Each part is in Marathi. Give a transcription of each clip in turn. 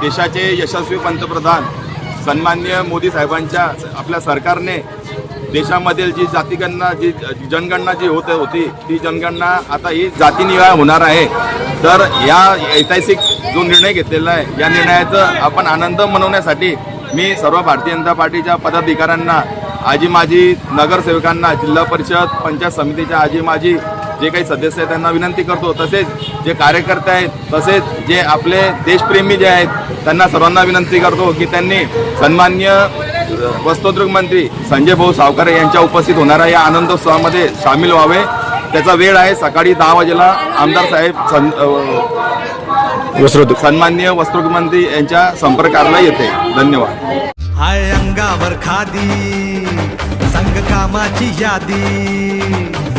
देशाचे यशस्वी पंतप्रधान सन्मान्य मोदी साहेबांच्या आपल्या सरकारने देशामधील जी जातीगणना जी जनगणना जी होत होती ती जनगणना आता ही जातीनिवाय होणार आहे. तर या ऐतिहासिक जो निर्णय घेतलेला आहे या निर्णयाचं आपण आनंद मनवण्यासाठी मी सर्व भारतीय जनता पार्टीच्या पदाधिकाऱ्यांना आजी माजी नगरसेवकांना जिल्हा परिषद पंचायत समितीच्या आजी माजी जे काही सदस्य आहेत त्यांना विनंती करतो तसेच जे कार्यकर्ते आहेत तसेच जे आपले देशप्रेमी जे आहेत त्यांना सर्वांना विनंती करतो की त्यांनी सन्मान्य वस्त्रोद्योग मंत्री संजय भाऊ सावकारे यांच्या उपस्थित होणाऱ्या या आनंदोत्सवामध्ये सामील व्हावे. त्याचा वेळ आहे सकाळी दहा वाजेला आमदार साहेब सन अ, सन्मान्य वस्त्रोद्योग मंत्री यांच्या संपर्काला येते. धन्यवाद. हाय अंगावर खादी संग कामाची यादी.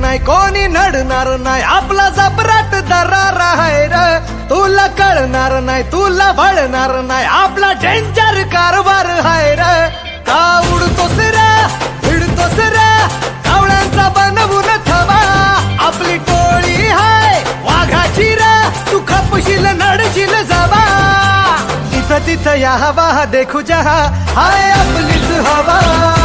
नाही कोणी नडणार नाही. आपला जबराट दरार आहे र. तुला कळणार नाही तुला वळणार नाही. आपला डेंजर कारभार आहे र. का उडतोस रे? भिडतोस रे? कावळ्यांचा बनवून थवा आपली टोळी हाय वाघाची रे. तू खपशील नडशील जबा इथं तिथं या हवा देखू जहा. हाय आपलीच हवा.